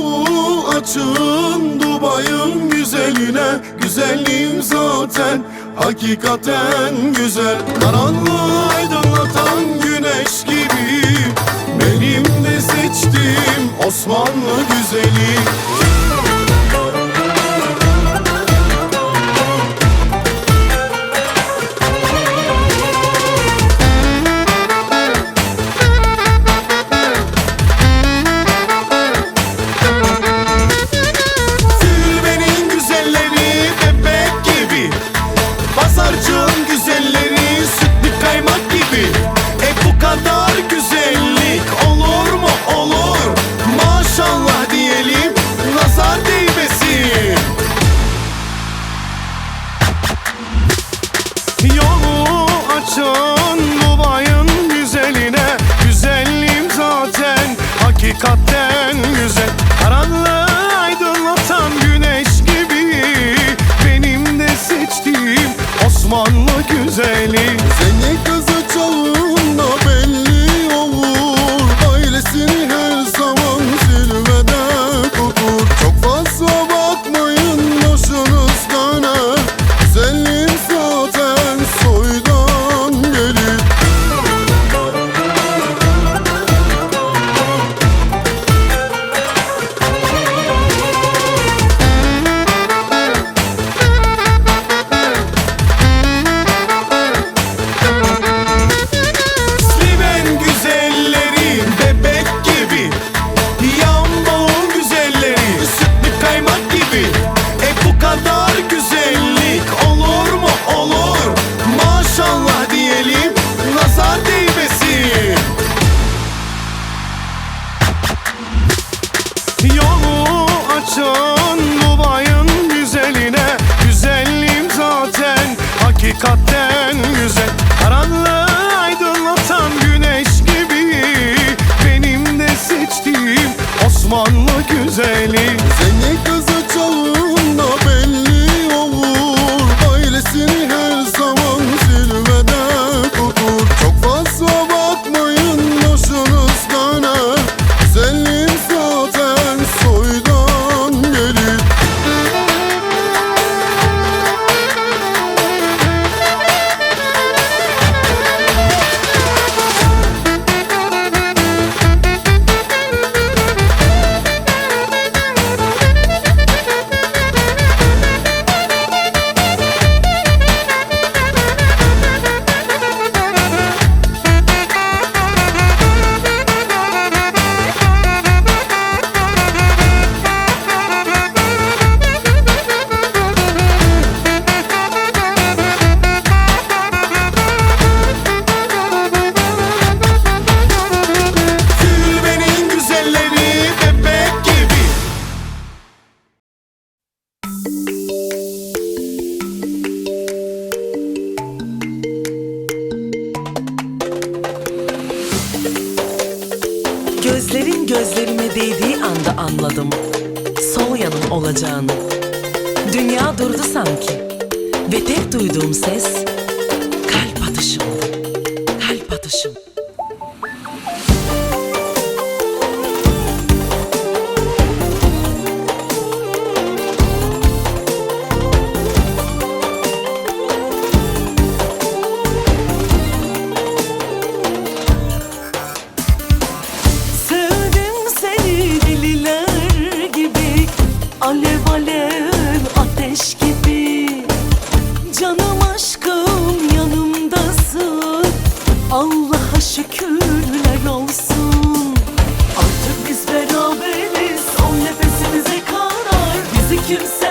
yol açın Dubai'm güzeline. Güzelliğim zaten hakikaten güzel. Karanlığı aydınlatan güneş gibi Benim de seçtiğim Osmanlı güzeli. saçın bu bayın güzeline. Güzelliğim zaten hakikatten güzel. Karanlığı aydınlatan güneş gibi Benim de seçtiğim Osmanlı güzeli. Seni Zengin Artık biz beraberiz. Son nefesimize karar. Bizi kimse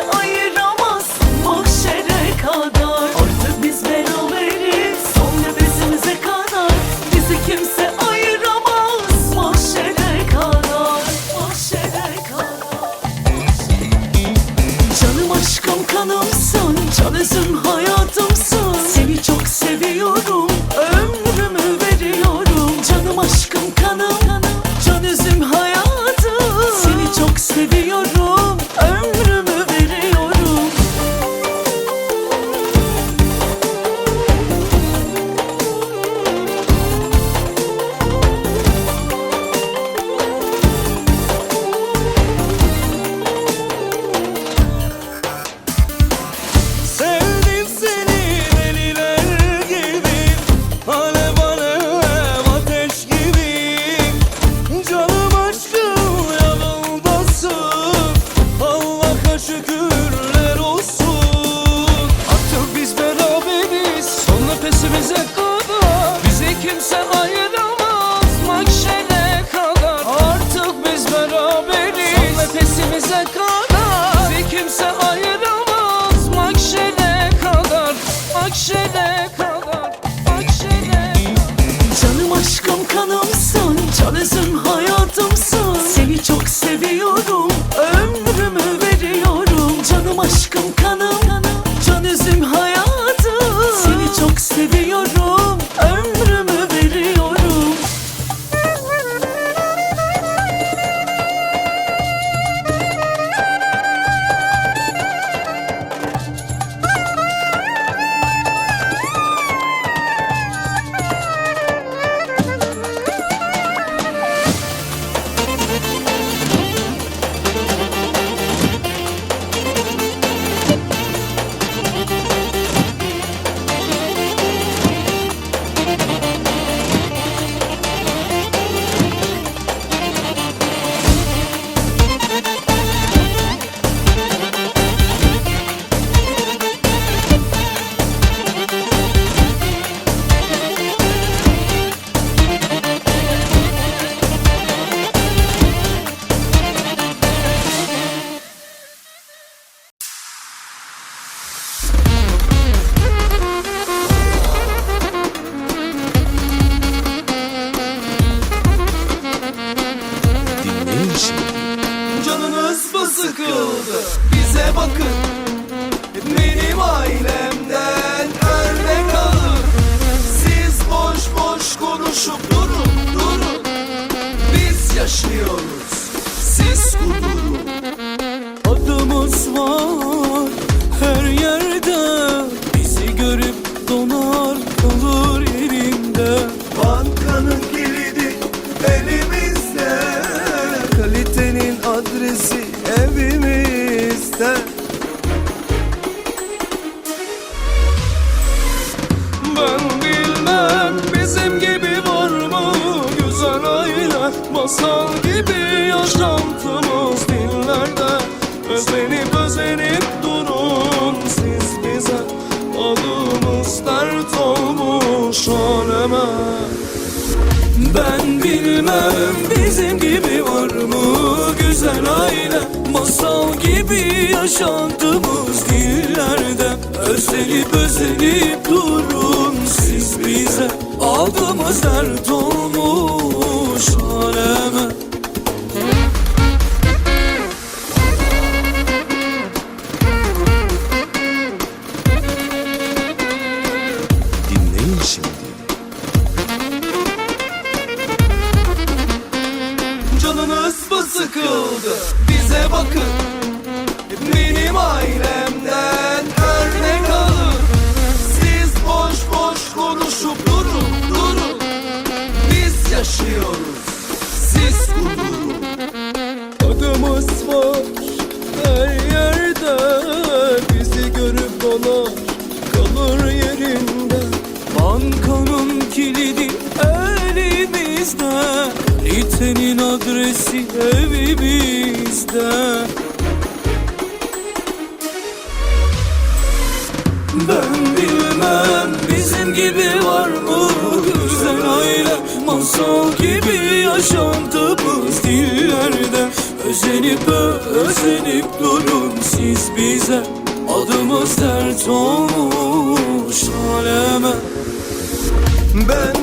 Oh, evimizde Ben bilmem bizim gibi var mı Güzel aile? Masal gibi yaşantımız dillerde. Özenip özenip durun siz bize. Adımız dert olmuş aleme. Ben bilmem bizim gibi var mı güzel aile? Masal gibi yaşantımız dillerde Özenip özenip durun siz bize Aldığımız dert olmuş aleme Dinleyin şimdi. Canınız mı sıkıldı? Bize bakın adresi evimizde Ben bilmem bizim gibi var mı Güzel aile? Masal gibi yaşantımız dillerde. Özenip özenip durun siz bize. Adımız dert olmuş aleme. Ben